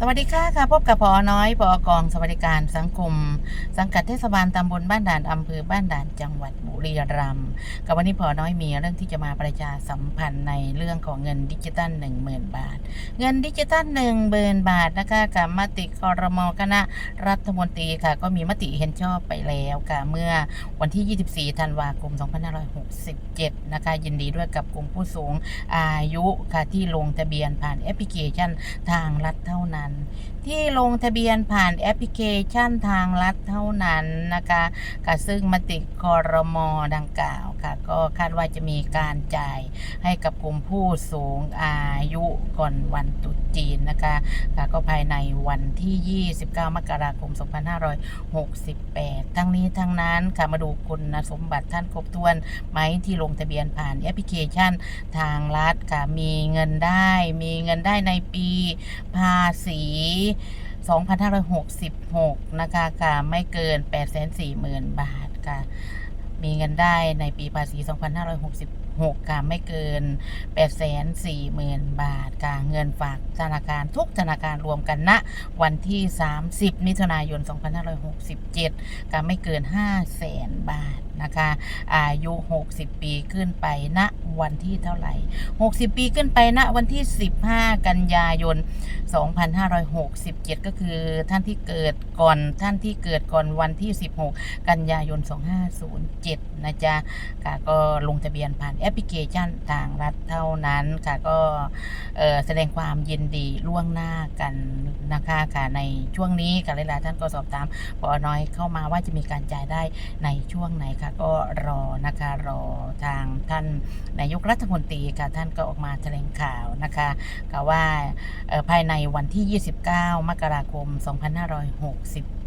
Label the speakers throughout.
Speaker 1: สวัสดีค่ะค่ะพบกับพอน้อยพอกองสวัสดิการสังคม สังกัดเทศบาลตำบลบ้านด่านอำเภอบ้านด่านจังหวัดบุรีรัมย์กับวันนี้พอน้อยมีเรื่องที่จะมาประชาสัมพันธ์ในเรื่องของเงินดิจิตัล1 0,000 บาท เงินดิจิตัล1 0,000 บาทนะคะกับมติคอรมอคณะรัฐมนตรีค่ะ ก็มีมติเห็นชอบไปแล้วค่ะเมื่อวันที่ 24 ธันวาคม 2567 นะคะยินดีด้วยกับกลุ่มผู้สูงอายุค่ะที่ลงทะเบียนผ่านแอปพลิเคชันทางรัฐเท่านั้น ที่ลงทะเบียนผ่านแอปพลิเคชันทางรัฐเท่านั้นนะคะค่ะซึ่งมติคอรมอดังกล่าวค่ะ ก็คาดว่าจะมีการจ่ายให้กับกลุ่มผู้สูงอายุก่อนวันตรุษจีนนะคะค่ะก็ภายในวันที่ 29 มกราคม 2568 ทั้งนี้ทั้งนั้นค่ะมาดูคุณสมบัติท่านครบถ้วนไหมที่ลงทะเบียนผ่านแอปพลิเคชันทางรัฐค่ะมีเงินได้ มีเงินได้ในปีภาษี2566 นะคะค่ะไม่เกิน 840,000 บาทค่ะ มีเงินได้ในปีภาษี 2560 26ค่ะไม่เกิน 840,000 บาทค่ะเงินฝากธนาคารทุกธนาคารรวมกันณวันที่ 30 มิถุนายน 2567ค่ะไม่เกิน 500,000 บาทนะคะ อายุ 60 ปีขึ้นไปณวันที่เท่าไหร่ 60 ปีขึ้นไปณวันที่ 15 กันยายน 2567 ก็คือท่านที่เกิดก่อนท่านที่เกิดก่อนวันที่ 16 กันยายน 2507 นะจ๊ะค่ะก็ลงทะเบียนผ่านแออปพลิเคชันทางรัฐเท่านั้นค่ะก็แสดงความยินดีล่วงหน้ากันนะคะค่ะในช่วงนี้ค่ะหลายๆท่านก็สอบถามปอน้อยเข้ามาว่าจะมีการจ่ายได้ในช่วงไหนค่ะก็รอนะคะรอทางท่านนายกรัฐมนตรีค่ะท่านก็ออกมาแถลงข่าวนะคะก็ว่าภายในวันที่ 29 มกราคม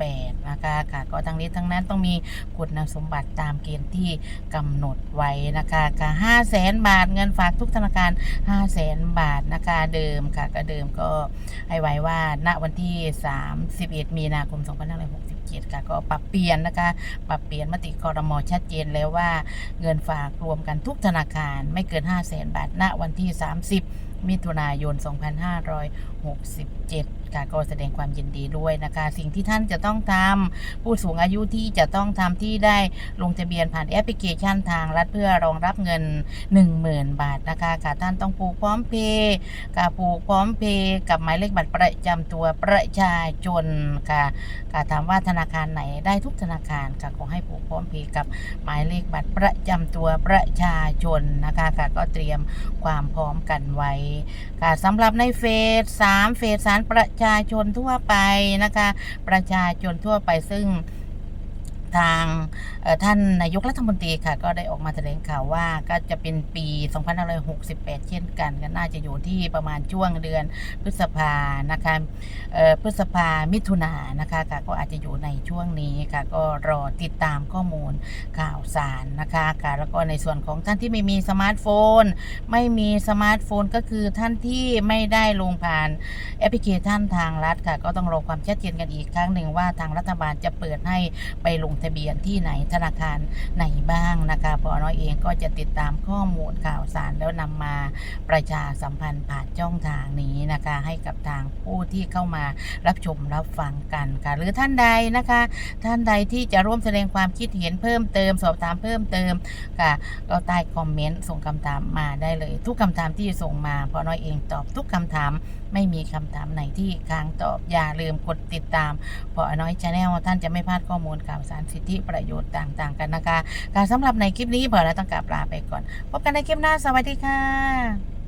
Speaker 1: 8นะคะค่ะก็ทั้งนี้ทั้งนั้นต้องมีคุณสมบัติตามเกณฑ์ที่กำหนดไว้นะคะค่ะ5 0 0 0 0 0บาทเงินฝากทุกธนาคาร5 0 0 0 0 0บาทนะคะเดิมค่ะก็เดิมก็ให้ไว้ว่าณวันที่ 31 มีนาคม 2567 ค่ะก็ปรับเปลี่ยนนะคะ ปรับเปลี่ยนมติคอรมอชัดเจนแล้วว่าเงินฝากรวมกันทุกธนาคารไม่เกิน 5 0 0แสนบาทณวันที่ 30 มิถุนายน 2567 ค่ะ ก็แสดงความยินดีด้วยนะคะ สิ่งที่ท่านจะต้องทำผู้สูงอายุที่จะต้องทำที่ได้ลงทะเบียนผ่านแอปพลิเคชันทางรัฐเพื่อรองรับเงิน 10,000 บาทนะคะค่ะท่านต้องผูกพร้อมเพย์กับผูกพร้อมเพย์กับหมายเลขบัตรประจำตัวประชาชนค่ะค่ะถามว่าธนาคารไหนได้ทุกธนาคารค่ะขอให้ผูกพร้อมเพย์กับหมายเลขบัตรประจำตัวประชาชนนะคะค่ะก็เตรียมความพร้อมกันไว้ค่ะสำหรับในเฟสสามเฟสสารประชาชนทั่วไปนะคะ ประชาชนทั่วไปซึ่ง ทางท่านนายกรัฐมนตรีค่ะ ก็ได้ออกมาแถลงข่าวว่าก็จะเป็นปี 2568 เช่นกันก็น่าจะอยู่ที่ประมาณช่วงเดือนพฤษภานะคะเอ่อพฤษภามิถุนานนะคะค่ะก็อาจจะอยู่ในช่วงนี้ค่ะ ก็รอติดตามข้อมูลข่าวสารนะคะค่ะแล้วก็ในส่วนของท่านที่ไม่มีสมาร์ทโฟน ไม่มีสมาร์ทโฟนก็คือท่านที่ไม่ได้ลงผ่านแอปพลิเคชันทางรัฐค่ะ ก็ต้องรอความชัดเจนกันอีกครั้งหนึ่งว่าทางรัฐบาลจะเปิดให้ไปลงทะเบียนที่ไหนธนาคารไหนบ้างนะคะพอน้อยเองก็จะติดตามข้อมูลข่าวสาร แล้วนำมาประชาสัมพันธ์ผ่านช่องทางนี้นะคะ ให้กับทางผู้ที่เข้ามารับชมรับฟังกันค่ะ หรือท่านใดนะคะ ท่านใดที่จะร่วมแสดงความคิดเห็นเพิ่มเติม สอบถามเพิ่มเติมค่ะก็ใต้คอมเมนต์ส่งคำถามมาได้เลย ทุกคำถามที่ส่งมาพอน้อยเองตอบทุกคำถามไม่มีคำถามไหนที่ค้างตอบอย่าลืมกดติดตามพอน้อยชาแนลท่านจะไม่พลาดข้อมูลข่าวสารสิทธิประโยชน์ต่าง ๆ กันนะคะการสำหรับในคลิปนี้พอแล้วต้องกลับลาไปก่อนพบกันในคลิปหน้าสวัสดีค่ะ